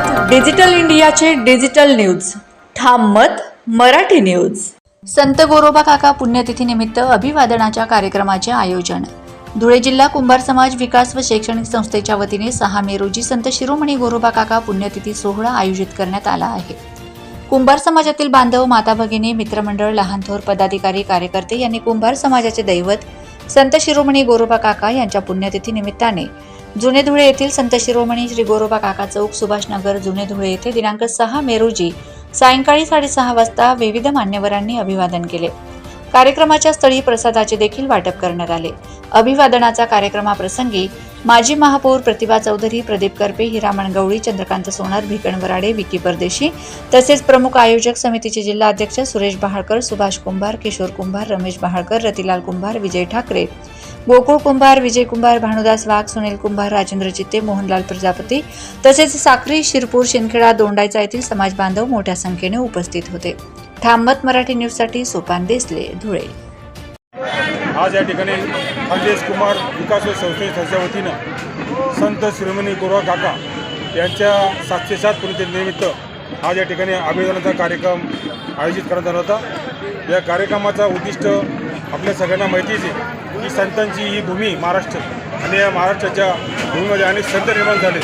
मत डिजिटल इंडियाचे digital news. ठाम मत मराठी न्यूज. संत गोरोबा काका पुण्यतिथीनिमित्त अभिवादनाच्या कार्यक्रमाचे आयोजन. धुळे जिल्हा कुंभार समाज विकास व शैक्षणिक संस्थेच्या वतीने सहा मे रोजी संत शिरोमणी गोरोबा काका पुण्यतिथी सोहळा आयोजित करण्यात आला आहे. कुंभार समाजातील बांधव माता भगिनी मित्रमंडळ लहान थोर पदाधिकारी कार्यकर्ते यांनी कुंभार समाजाचे दैवत संत शिरोमणी गोरोबा काका यांच्या पुण्यतिथी निमित्ताने जुने धुळे येथील संत शिरोमणी श्री गोरोबा काका चौक सुभाषनगर जुने धुळे येथे दिनांक सहा मे रोजी सायंकाळी साडेसहा वाजता विविध मान्यवरांनी अभिवादन केले. कार्यक्रमाच्या स्थळी प्रसादाचे देखील वाटप करण्यात आले. अभिवादनाचा कार्यक्रमाप्रसंगी माजी महापौर प्रतिभा चौधरी प्रदीप करपे हिरामण गवळी चंद्रकांत सोनार भिकण वराडे विकी परदेशी तसेच प्रमुख आयोजक समितीचे जिल्हा अध्यक्ष सुरेश बहाळकर सुभाष कुंभार किशोर कुंभार रमेश बहाळकर रतिलाल कुंभार विजय ठाकरे. गोकुळ कुंभार विजय कुंभार भानुदास वाघ सुनील कुंभार राजेंद्र चित्ते मोहनलाल प्रजापती तसेच साक्री शिरपूर शिंदखेडा दोंडायचा येथील समाज बांधव मोठ्या संख्येने उपस्थित होते. ठाममत मराठी न्यूजसाठी सोपान देसले धुळे. आज या ठिकाणी खानदेश कुमार विकास संस्थेच्या वतीनं संत शिरोमणी गोरवा काका यांच्या सातशे सात पुण्यतिथीनिमित्त आज या ठिकाणी अभिवादनाचा कार्यक्रम आयोजित करण्यात आला होता. या कार्यक्रमाचा उद्दिष्ट आपल्या सगळ्यांना माहितीच आहे की संतांची ही भूमी महाराष्ट्र आणि या महाराष्ट्राच्या भूमीमध्ये अनेक संत निर्माण झाले.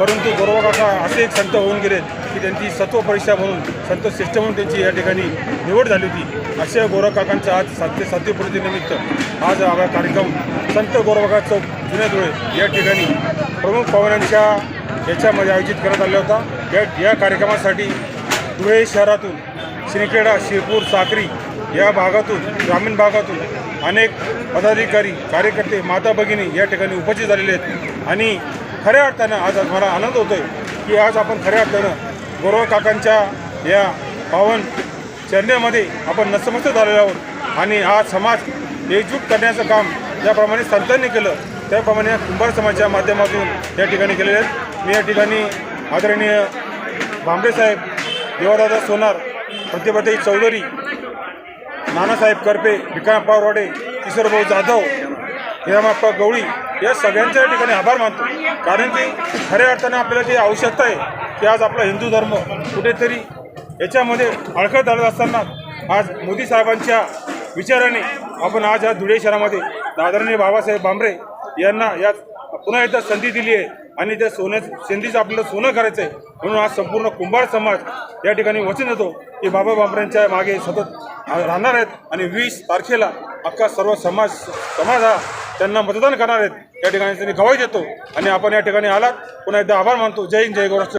परंतु गोरवा काका असे एक संत होऊन गेले की त्यांची सत्व परीक्षा म्हणून संत श्रेष्ठ म्हणून त्यांची या ठिकाणी निवड झाली होती. अशा गोरखकाकांचं आज सातशे सातवी निमित्त आज आपला कार्यक्रम संत गोरवाका चौक जुन्या धुळे या ठिकाणी प्रमुख पाहुण्यांच्या याच्यामध्ये आयोजित करण्यात आला होता. या या कार्यक्रमासाठी धुळे शहरातून श्रीखेडा शिरपूर साक्री या भागातून ग्रामीण भागातून अनेक पदाधिकारी कार्यकर्ते माता भगिनी या ठिकाणी उपस्थित झालेले आहेत. आणि खऱ्या अर्थानं आज मला आनंद होतोय की आज आपण खऱ्या अर्थानं गोरवा काकांच्या या पावन चरण्यामध्ये आपण नसमस्त झालेलो आहोत. आणि हा समाज एकजूट करण्याचं काम ज्याप्रमाणे संतांनी केलं त्याप्रमाणे कुंभार समाजाच्या माध्यमातून या ठिकाणी केलेले आहेत. मी या ठिकाणी आदरणीय भांबडेसाहेब देवादादा सोनार प्रतिभाताई चौधरी नानासाहेब करपे विक्रमप्पा पावराडे किशोरभाऊ जाधव हिरामाप्पा गवळी या सगळ्यांच्या या ठिकाणी आभार मानतो. कारण की खऱ्या अर्थाने आपल्याला जी आवश्यकता आहे की आज आपला हिंदू धर्म कुठेतरी याच्यामध्ये अडखळत झाला असताना आज मोदी साहेबांच्या विचाराने आपण आज या धुळे शहरामध्ये आदरणीय बाबासाहेब बांबरे यांना या पुन्हा एकदा संधी दिली आहे आणि त्या सोन्या संधीचं आपल्याला सोनं करायचं आहे म्हणून आज संपूर्ण कुंभार समाज या ठिकाणी वचन देतो की बाबा बांबऱ्यांच्या मागे सतत राहणार आहेत आणि वीस तारखेला अख्खा सर्व समाज समाज हा त्यांना मतदान करणार आहेत. या ठिकाणी त्यांनी गवाही देतो आणि आपण या ठिकाणी आलात. पुन्हा एकदा आभार मानतो. जय हिंद जय गौराष्ट्र.